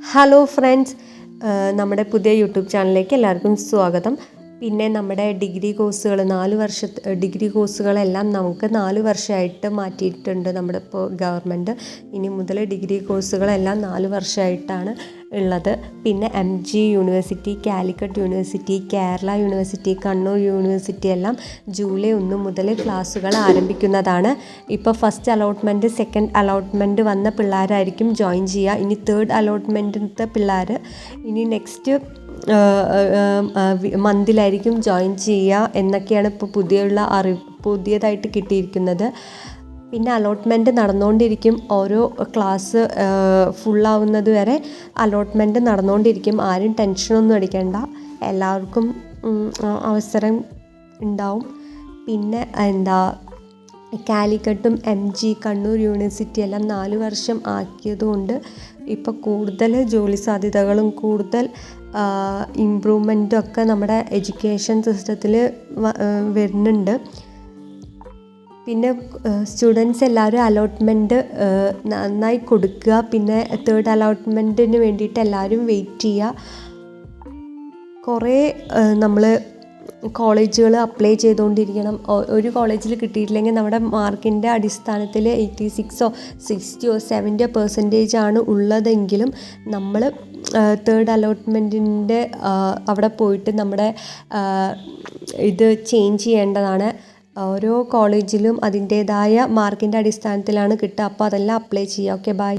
Hello friends നമ്മുടെ പുതിയ YouTube ചാനലിലേക്ക് എല്ലാവർക്കും സ്വാഗതം. പിന്നെ നമ്മുടെ ഡിഗ്രി കോഴ്സുകൾ നാല് വർഷ ഡിഗ്രി കോഴ്സുകളെല്ലാം നമുക്ക് നാല് വർഷമായിട്ട് മാറ്റിയിട്ടുണ്ട് നമ്മുടെ ഇപ്പോൾ ഗവൺമെന്റ്. ഇനി മുതൽ ഡിഗ്രി കോഴ്സുകളെല്ലാം നാല് വർഷമായിട്ടാണ് ഉള്ളത്. പിന്നെ M G university Calicut university Kerala university Kannur university എല്ലാം ജൂലൈ ഒന്ന് മുതൽ ക്ലാസ്സുകൾ ആരംഭിക്കുന്നതാണ്. ഇപ്പോൾ ഫസ്റ്റ് അലോട്ട്മെന്റ് സെക്കൻഡ് അലോട്ട്മെന്റ് വന്ന പിള്ളേരായിരിക്കും ജോയിൻ ചെയ്യുക. ഇനി തേർഡ് അലോട്ട്മെന്റിന്റെ പിള്ളേർ ഇനി നെക്സ്റ്റ് മന്തിലായിരിക്കും ജോയിൻ ചെയ്യുക എന്നൊക്കെയാണ് ഇപ്പോൾ പുതിയുള്ള അറിവ് പുതിയതായിട്ട് കിട്ടിയിരിക്കുന്നത്. പിന്നെ അലോട്ട്മെന്റ് നടന്നുകൊണ്ടിരിക്കും ഓരോ ക്ലാസ് ഫുള്ളാവുന്നത് വരെ അലോട്ട്മെന്റ് നടന്നുകൊണ്ടിരിക്കും ആരും ടെൻഷനൊന്നും അടിക്കേണ്ട. എല്ലാവർക്കും അവസരം ഉണ്ടാവും. പിന്നെ എന്താ കാലിക്കട്ടും എം ജി കണ്ണൂർ യൂണിവേഴ്സിറ്റി എല്ലാം നാല് വർഷം ആക്കിയതുകൊണ്ട് ഇപ്പോൾ കൂടുതൽ ജോലി സാധ്യതകളും കൂടുതൽ ഇമ്പ്രൂവ്മെന്റും ഒക്കെ നമ്മുടെ എഡ്യൂക്കേഷൻ സിസ്റ്റത്തിൽ വരുന്നുണ്ട്. പിന്നെ സ്റ്റുഡൻസ് എല്ലാവരും അലോട്ട്മെന്റ് നന്നായി കൊടുക്കുക. പിന്നെ തേർഡ് അലോട്ട്മെന്റിന് വേണ്ടിയിട്ട് എല്ലാവരും വെയിറ്റ് ചെയ്യുക. കുറേ നമ്മൾ കോളേജുകൾ അപ്ലൈ ചെയ്തുകൊണ്ടിരിക്കണം ഒരു കോളേജിൽ കിട്ടിയിട്ടില്ലെങ്കിൽ നമ്മുടെ മാർക്കിന്റെ അടിസ്ഥാനത്തിൽ എയ്റ്റി സിക്സോ സിക്സ്റ്റിയോ സെവന്റിയോ പെർസെന്റേജ് ആണ് ഉള്ളതെങ്കിലും നമ്മൾ തേർഡ് അലോട്ട്മെന്റിന്റെ അവിടെ പോയിട്ട് നമ്മുടെ ഇത് ചേഞ്ച് ചെയ്യേണ്ടതാണ്. ഓരോ കോളേജിലും അതിന്റേതായ മാർക്കിന്റെ അടിസ്ഥാനത്തിലാണ് കിട്ടുക. അപ്പോൾ അതെല്ലാം അപ്ലൈ ചെയ്യുക. Okay bye